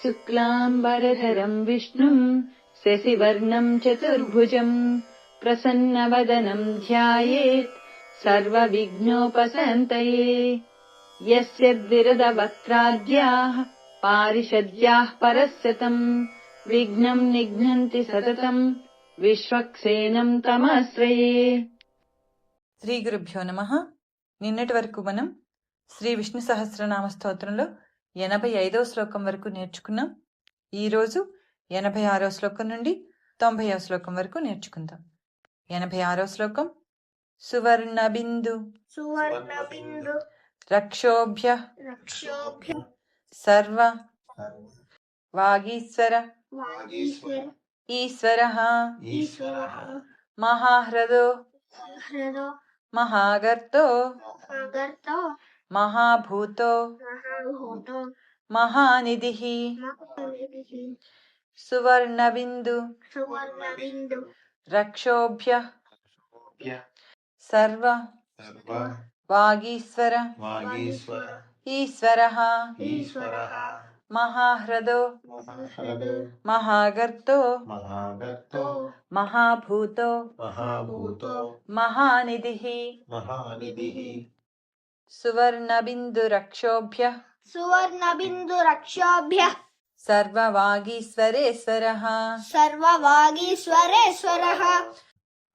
शुक्लाम्बरधरम् विष्णुम् शशिवर्णम् चतुर्भुजम् प्रसन्नवदनम् ध्यायेत् सर्वविघ्नोपसन्तये यस्य द्विरदवक्त्राद्याः पारिषद्याः परस्यतम् विघ्नम् निघ्नन्ति सततम् విశ్వక్సేనం తమాశ్రయే శ్రీ గురుభ్యో నమ నిన్నటి వరకు మనం శ్రీ విష్ణు సహస్రనామ స్తోత్రంలో ఎనభై ఐదవ శ్లోకం వరకు నేర్చుకున్నాం. ఈరోజు ఎనభై ఆరో శ్లోకం నుండి తొంభైవ శ్లోకం వరకు నేర్చుకుందాం. ఎనభై ఆరో శ్లోకం సువర్ణ బిందు సువర్ణ బిందు రక్షోభ్య. రక్షోభ్య. సర్వ. వాగీశ్వర. వాగీశ్వర. మహాహ్రదో మహాగర్తో. महाभूतो। महानिधिः। सुवर्णबिन्दु। रक्षोभ्य। सर्व। वागीश्वर। ईश्वर। महाहृदो महागर्तो। महाभूतो। महानिधि। सुवर्णबिन्दुरक्षोभ्यः। सुवर्णबिन्दुरक्षोभ्यः। सर्ववागीश्वरेश्वरः। सर्ववागीश्वरेश्वरः।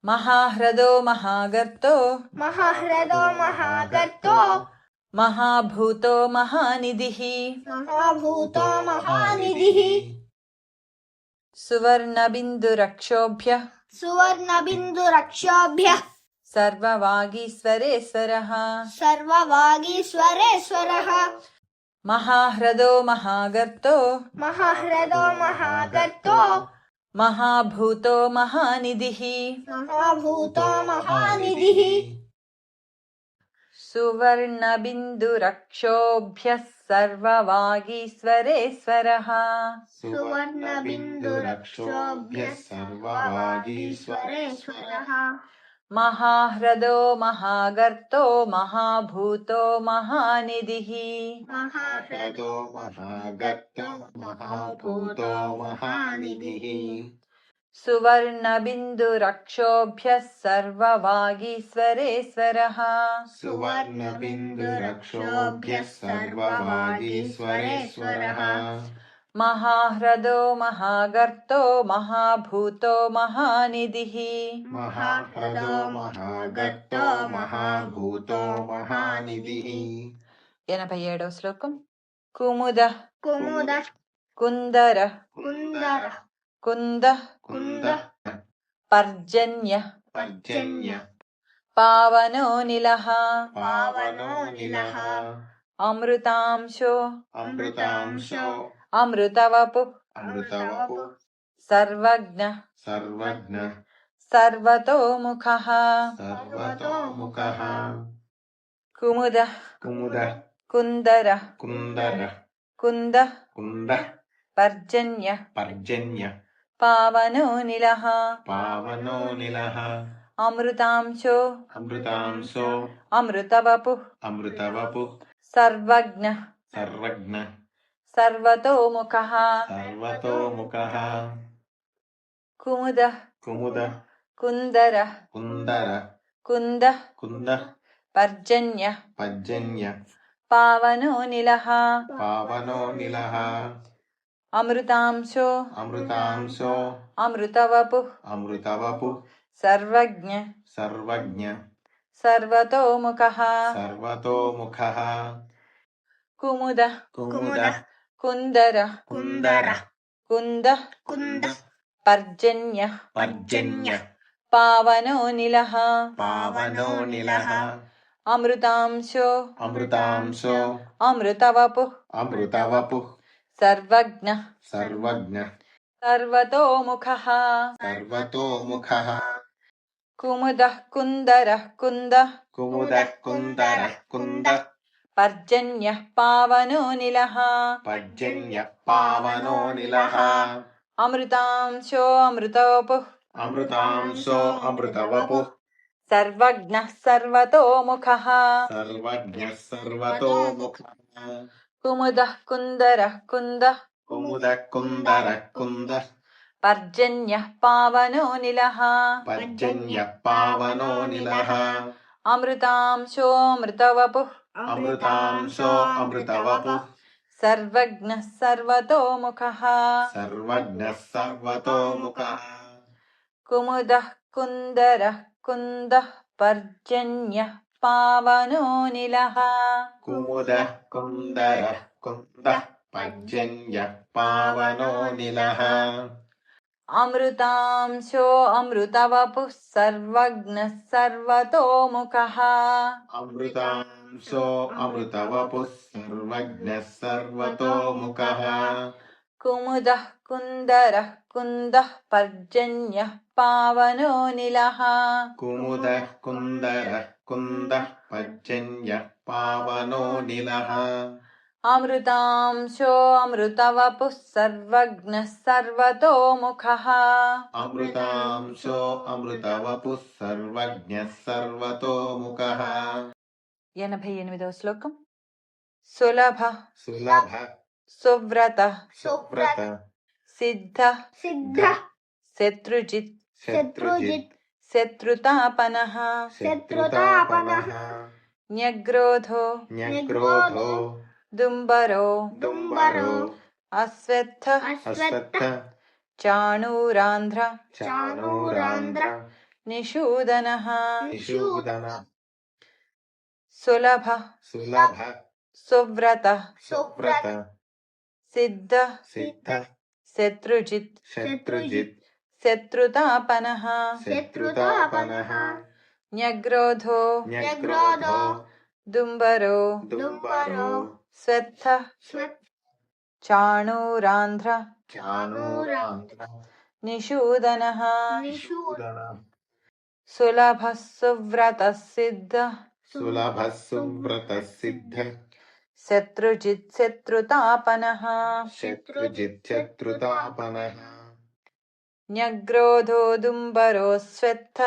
महाह्रदो महागर्तो। महाह्रदो महागर्तो। महाभूतो महानिधिः। महाभूतो महानिधिः। सुवर्णबिन्दुरक्षोभ्यः। सुवर्णबिन्दुरक्षोभ्यः। सर्ववागीश्वरेश्वरः। सर्ववागीश्वरेश्वरः। महाह्रदो महागर्तो। महाह्रदो महागर्तो। महाभूतो महानिधिः। महाभूतो महानिधिः। सुवर्णबिन्दुरक्षोभ्यः सर्ववागीश्वरेश्वरः। सुवर्णबिन्दुरक्षोभ्यः सर्ववागीश्वरेश्वरः। महाह्रदो महागर्तो महाभूतो महानिधिः। महाह्रदो महागर्तो महाभूतो महानिधिः। सुवर्णबिन्दुरक्षोभ्यः सर्ववागीश्वरेश्वरः। सुवर्णबिन्दुरक्षोभ्यः सर्ववागीश्वरेश्वरः। మహాహ్రదో మహాగర్తో మహాభూతో మహానిధి. మహాహ్రదో మహాగర్తో మహాభూతో మహానిధి. ఎనభై ఏడవ శ్లోకం. కుముద. కుముద. కుందర. కుందర. కుంద. కుంద. పర్జన్య. పర్జన్య. పావనో నిలః పావనో నిలః అమృతాంశో. అమృతాంశో. अमृतवपुः। अमृतवपुः। सर्वज्ञः। सर्वज्ञः। सर्वतोमुखः सर्वतोमुखः कुमुदः। कुमुदः। कुन्दरः। कुन्दरः। कुन्दः। कुन्दः। पर्जन्यः। पर्जन्यः। पावनो निलः। पावनो निलः। अमृतांशो। अमृतांशो। अमृतवपुः। अमृतवपुः। सर्वज्ञः। सर्वज्ञः। सर्वतोमुखः सर्वतोमुखः कुमुदः कुमुदः कुन्दरः कुन्दरः कुन्दः कुन्दः पर्जन्यः पर्जन्यः पावनो निलः पावनो निलः अमृतांशो अमृतांशो अमृतवपुः अमृतवपुः सर्वज्ञ सर्वज्ञ सर्वतोमुखः सर्वतोमुखः कुमुदः कुमुदः कुन्दर कुन्दर कुन्द कुन्द पर्जन्य पर्जन्य पावनो निलः सर्वज्ञ सर्वज्ञ सर्वतोमुखः सर्वतोमुखः कुमुदः कुन्दरः कुन्द कुमुदः कुन्दरः कुन्द पर्जन्यः पावनो निलः। पर्जन्यः पावनो निलः। अमृतांशोऽमृतवः अमृतांशो अमृतवपुः। सर्वज्ञः सर्वतोमुखः सर्वज्ञः सर्वतोमुखः कुमुदः कुन्दरः कुन्दः। कुमुदः कुन्दरः कुन्दः। पर्जन्यः पावनो निलः। पर्जन्यः पावनो निलः। अमृतांसोऽमृतवपुः अमृतांशो अमृतवपुः। सर्वज्ञः सर्वतोमुखः। सर्वज्ञः सर्वतोमुखः। कुमुदः कुन्दरः कुन्दः पर्जन्यः पावनोऽनिलः कुमुदः कुन्दरः कुन्दः पर्जन्यः पावनोऽनिलः अमृतांशो अमृतवपुः सर्वज्ञः सर्वतोमुखः। अमृतांशो अमृतवपुः सर्वज्ञः सर्वतोमुखः। कुमुदः कुन्दरः कुन्दः पर्जन्यः पावनोऽनिलः कुमुदः कुन्दरः कुन्दः पर्जन्यः पावनोऽनिलः अमृतांशो अमृतवपुः सर्वज्ञः सर्वतोमुखः अमृतांशो अमृतवपुः सर्वज्ञः सर्वतोमुखः ఎనభై ఎనిమిదవ శ్లోకం సులభ सुलभ సువ్రత सुव्रत సిద్ధ सिद्ध శత్రుజిత్ शत्रुजित् శత్రుతాపనః शत्रुतापनः న్యగ్రోధో न्यग्रोधो दुम्बरो दुम्बरो अश्वत्थ अश्वत्थ चाणूरान्ध्र चाणूरान्ध्र निषूदनः निषूदनः सुलभ सुलभ सुव्रतः शत्रुजित् शत्रुजित् शत्रुतापनः शत्रुतापनः न्यग्रोधो न्यग्रोधो दुम्बरो दुम्बरो ध्रन्ध्र निषूदनः सुलभः सुव्रतः सिद्ध सुलभः सुव्रतः सिद्ध शत्रुजित् शत्रुतापनः शत्रुजित् शत्रुतापनः न्यग्रोधो दुम्बरो स्वत्थ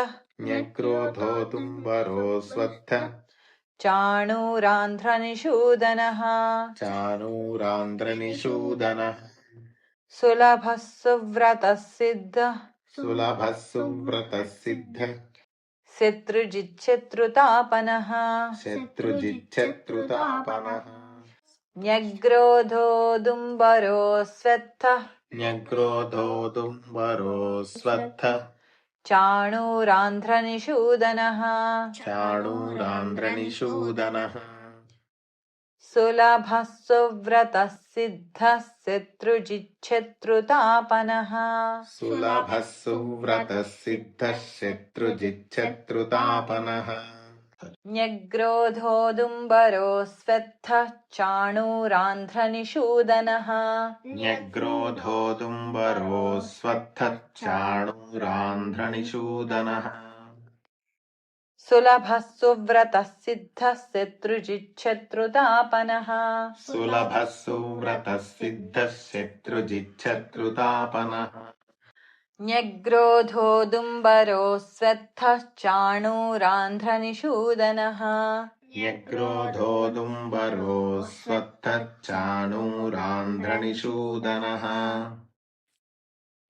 न्यग्रोधो दुम्बरो स्वत्थ चाणूरान्ध्रनिषूदनः। चाणूरान्ध्रनिषूदनः। सुलभः सुव्रतः सिद्ध सुलभः सुव्रतः सिद्ध शत्रुजिच्छत्रुतापनः। शत्रुजिच्छत्रुतापनः। न्यग्रोधोऽधुम् वरोस्वत्थ न्यग्रोधोऽधुम् वरोस्वत्थ चाणूरान्ध्रनिषूदनः चाणूरान्ध्रनिषूदनः सुलभः सुव्रतः सिद्धः शत्रुजिच्छत्रुतापनः सुलभः सुव्रतः सिद्धः शत्रुजिच्छत्रुतापनः न्यग्रोधोदुम्बरोस्वत्थ चाणूरान्ध्रनिषूदनः न्यग्रोधोऽम्बरोस्वत्थ चाणूरान्ध्रनिषूदनः सुलभः सुव्रतः सिद्धः शत्रुजिच्छत्रुतापनः। सुलभः सुव्रतः सिद्धः शत्रुजिच्छत्रुतापनः। न्यग्रोधोऽम्बरोस्वत्थचाणोरान्ध्रनिषूदनः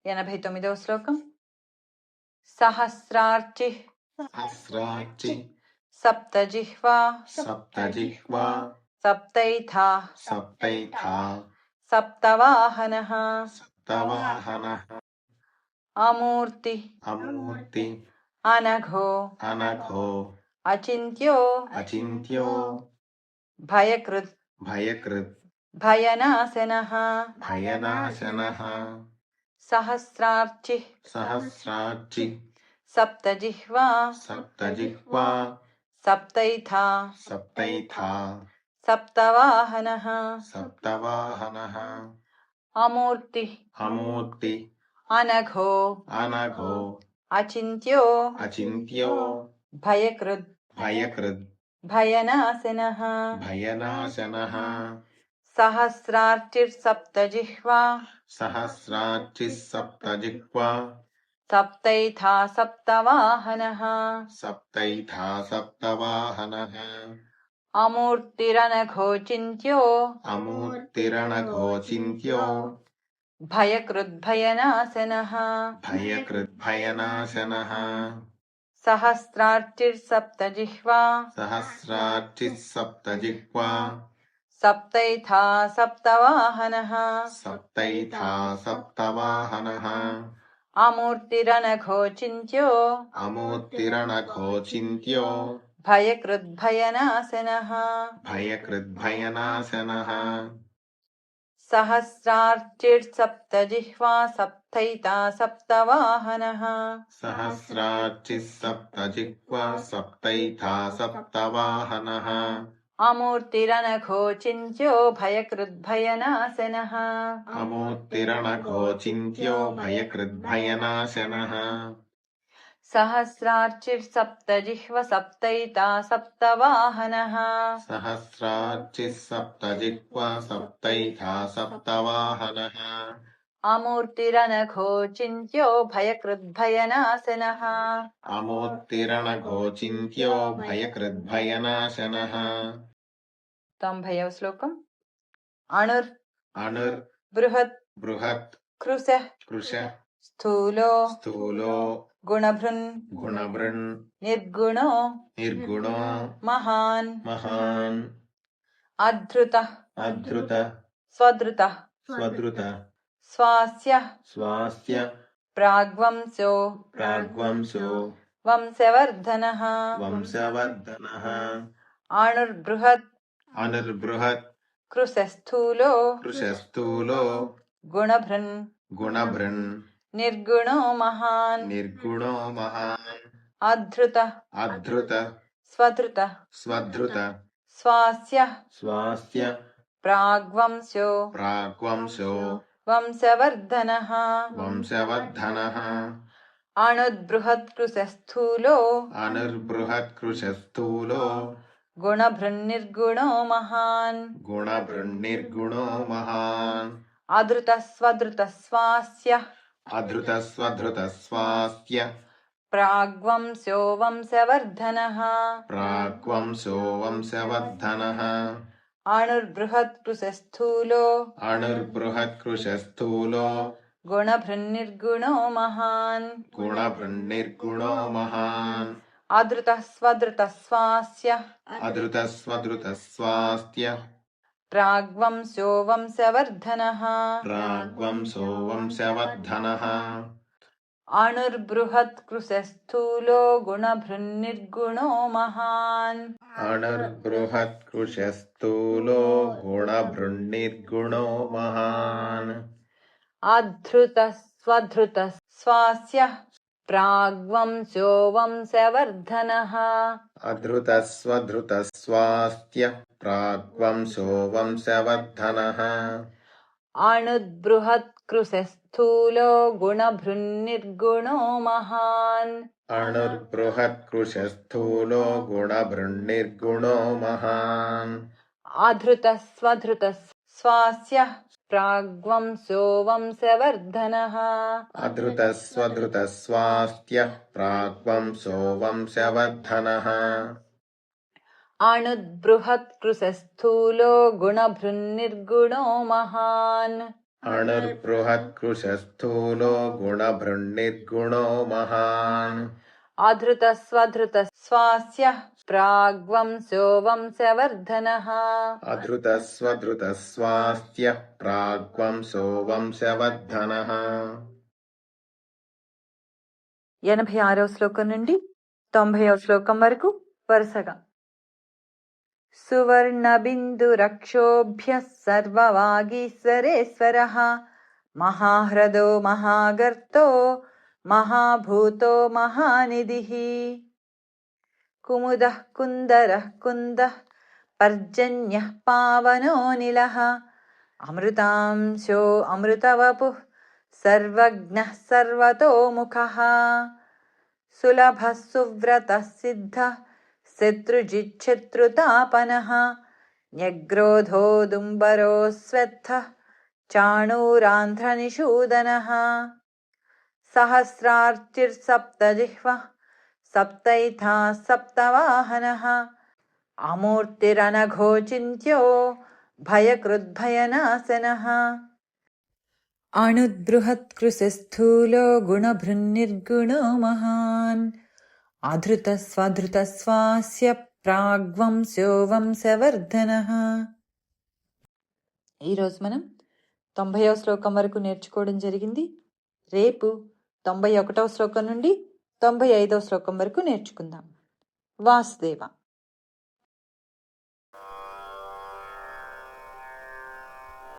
चाणूरान्ध्रनिषूदः श्लोकम्। सहस्रार्चिः। सहस्रार्चि। सप्तजिह्वा। सप्तजिह्वा। सप्तैथा। सप्तैथा। सप्तवाहनः। सप्तवाहनः। अमूर्ति। अमूर्ति। अनघो। अनघो। अचिंत्यो अचिंत्यो भयकृत। भयकृत। भयनाशन। भयनाशन। सहस्रार्चि। सहस्रार्चि। सप्तजिह्वा। सप्तजिह्वा। सप्तैथा। सप्तैथा। सप्तवाहनः। सप्तवाहनः। अमूर्ति। अमूर्ति। अनघो। अनघो। अचिन्त्यो। अचिन्त्यो। भयकृद्। भयकृद्। भयनाशनः। भयनाशनः। सहस्रार्चिर्सप्तजिह्वा। सहस्रार्चिस्सप्तजिह्वा सप्तैथा सप्तवाहनः। सप्तैथा सप्तवाहनः। अमूर्तिरनघोचिन्त्यो। अमूर्तिरनघोचिन्त्यो। भयकृद्भयनाशनः भयकृद्भयनाशनः सहस्रार्चिर्सप्तजिह्वा। सहस्रार्चिः सप्तजिह्वा सप्तैथा सप्तवाहनः। सप्तैथा सप्तवाहनः। अमूर्तिरनघोचिन्त्यो अमूर्तिरणघोचिन्त्यो। भयकृद्भयनाशनः भयकृद्भयनाशनः सहस्रार्चिर्सप्तजिह्वा सप्तैता सप्तवाहनः सहस्रार्चिः सप्तजिह्वा सप्तैथा सप्तवाहनः अमूर्तिरनघोचिन्त्यो भयकृद्भयनाशनः। अमूर्तिरणघोचिन्त्यो भयकृद्भयनाशनः। सहस्रार्चिर्सप्तजिह्व सप्तैता सप्तवाहनः सहस्रार्चिः सप्तजिह्वा सप्तैथा सप्तवाहनः अमूर्तिरनघोचिन्त्यो भयकृद्भयनाशनः। अमूर्तिरणघोचिन्त्यो भयकृद्भयनाशनः तोम्भयव श्लोकम्। अणुर्। अणुर्। बृहत्। बृहत्। कृशः। कृशः। स्थूलो। स्थूलो गुणभृन् गुणभृन् निर्गुणो। निर्गुणो। महान्। महान्। अधृतः अधृत स्वधृतः स्वधृत स्वास्य। स्वास्य। प्राग्वंस्यो प्राग्वंशो वंशवर्धनः। वंशवर्धनः। अणुर्बृहत्। अनिर्बृहत् कृशस्थूलो। कृशस्थूलो। गुणभृन् गुणभृन् निर्गुणो महान्। निर्गुणो महान्। अधृतः अधृत स्वधृतः। स्वधृत। स्वास्य। स्वास्य। प्राग्वंस्यो। प्राग्वंशो वंशवर्धनः। वंशवर्धनः। अणुद्बृहत्कृशस्थूलो। अनिर्बृहत् कृशस्थूलो गुणभृन्निर्गुणो महान्। गुणभृन्निर्गुणो महान्। अधृतस्वधृतस्वास्य अधृतस्वधृतस्वास्य प्राग्वंस्यो वंशवर्धनः प्राग्वंशो वंशवर्धनः अणुर्बृहत्कृशस्थूलो। अणुर्बृहत्कृशस्थूलो। गुणभृन्निर्गुणो महान्। गुणभृन्निर्गुणो महान्। अधृतस्वधृतस्वास्य अधृतस्वधृतस्वास्त्य प्राग्वंस्यो वंशवर्धनः प्राग्वंशो वंशवर्धनः अणुर्बृहत्कृशस्थूलो गुणभृन्निर्गुणो महान्। अणुर्बृहत्कृशस्थूलो गुणभृन्निर्गुणो महान्। अधृतस्वधृतस्वास्य प्राग्वंस्यो वंशवर्धनः अधृतस्वधृतस्वास्त्य प्राग्वंशो वंशवर्धनः अणुद्बृहत्कृशस्थूलो गुणभृन्निर्गुणो महान्। अणुर्बृहत्कृशस्थूलो गुणभृन्निर्गुणो महान्। अधृतस्वधृतस्वास्य प्राग्वंस्यो वंशवर्धनः अधृतस्वधृतस्वास्त्य प्राग्वंशो वंशवर्धनः अणुद्बृहत्कृशस्थूलो गुणभृन्निर्गुणो महान् अणुर्बृहत्कृशस्थूलो गुणभृन्निर्गुणो महान् अधृतस्वधृतस्वास्य प्राग्वंस्यो वंशवर्धनः अधृतस्वधृतस्वास्त्य प्राग्वंशो वंशवर्धनः ఎనభై ఆరవ శ్లోకం నుండి తొంభైవ శ్లోకం వరకు వరుసగా सुवर्णबिन्दुरक्षोभ्यः सर्ववागीश्वरेश्वरः। महाह्रदो महागर्तो महाभूतो महानिधिः। कुमुदः कुन्दरः कुन्दः पर्जन्यः पावनोऽनिलः अमृतांशोऽमृतवपुः सर्वज्ञः सर्वतोमुखः। सुलभः सुव्रतः सिद्धः शत्रुजिच्छत्रुतापनः न्यग्रोधोदुम्बरोऽस्वत्थः चाणूरान्ध्रनिषूदनः। सहस्रार्चिर्सप्तजिह्वः सहस्रार्चिर्सप्तजिह्व सप्तैथसप्तवाहनः अमूर्तिरनघोचिन्त्यो भयकृद्भयनाशनः अणुद्बृहत्कृशस्थूलो गुणभृन्निर्गुणो महान्। గుణభృన్నిర్గుణో మహాన్ అధృతస్వధృతస్వాస్య ప్రాగ్వంశో వంశవర్ధనः ఈరోజు మనం తొంభైవ శ్లోకం వరకు నేర్చుకోవడం జరిగింది. రేపు తొంభై ఒకటవ శ్లోకం నుండి తొంభై ఐదవ శ్లోకం వరకు నేర్చుకుందాం. వాసుదేవ